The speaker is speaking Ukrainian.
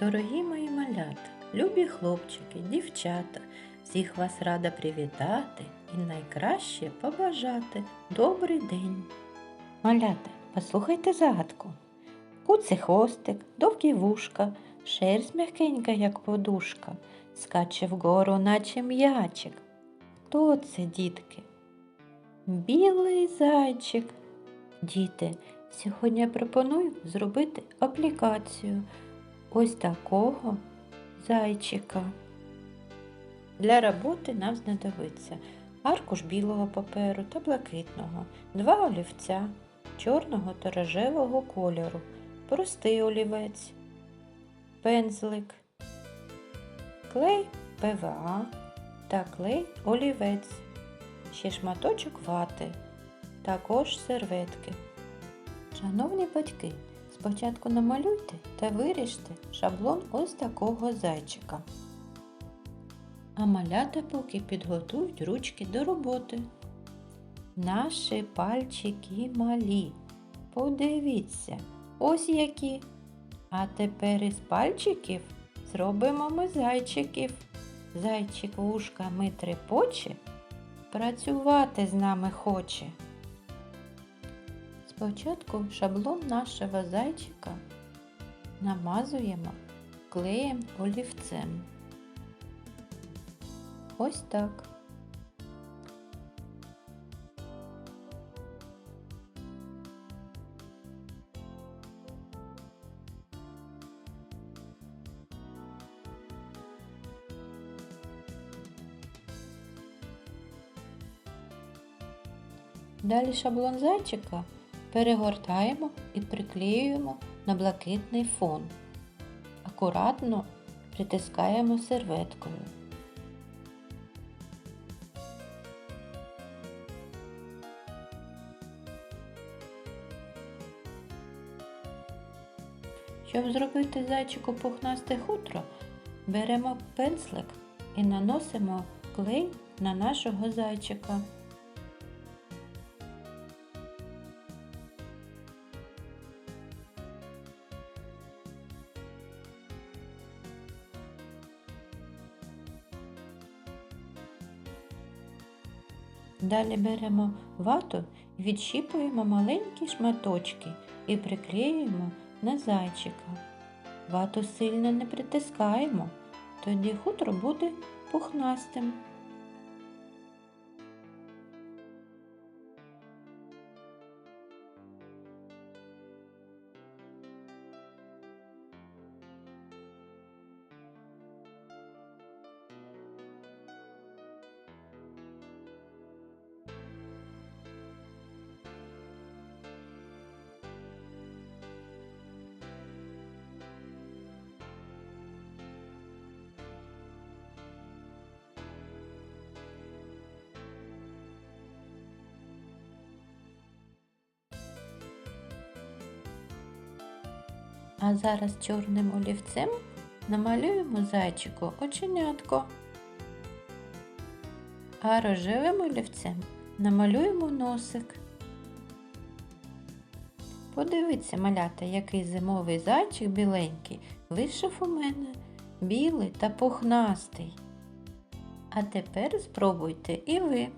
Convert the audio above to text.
Дорогі мої малята, любі хлопчики, дівчата, всіх вас рада привітати і найкраще побажати добрий день. Малята, послухайте загадку. Куций хвостик, довгі вушка, шерсть м'якенька, як подушка, скаче вгору, наче м'ячик. Хто це, дітки? Білий зайчик. Діти, сьогодні я пропоную зробити аплікацію ось такого зайчика. Для роботи нам знадобиться аркуш білого паперу та блакитного, два олівця чорного та рожевого кольору, простий олівець, пензлик, клей ПВА та клей олівець, ще шматочок вати, також серветки. Шановні батьки, спочатку намалюйте та виріжте шаблон ось такого зайчика. А малята поки підготують ручки до роботи. Наші пальчики малі. Подивіться, ось які. А тепер із пальчиків зробимо ми зайчиків. Зайчик вушками трепоче, працювати з нами хоче. Спочатку шаблон нашого зайчика намазуємо клеєм олівцем. Ось так. Далі шаблон зайчика перегортаємо і приклеюємо на блакитний фон. Акуратно притискаємо серветкою. Щоб зробити зайчику пухнасте хутро, беремо пензлик і наносимо клей на нашого зайчика. Далі беремо вату, відщіпуємо маленькі шматочки і приклеюємо на зайчика. Вату сильно не притискаємо, тоді хутро буде пухнастим. А зараз чорним олівцем намалюємо зайчику оченятко. А рожевим олівцем намалюємо носик. Подивіться, малята, який зимовий зайчик біленький вийшов у мене білий та пухнастий. А тепер спробуйте і ви.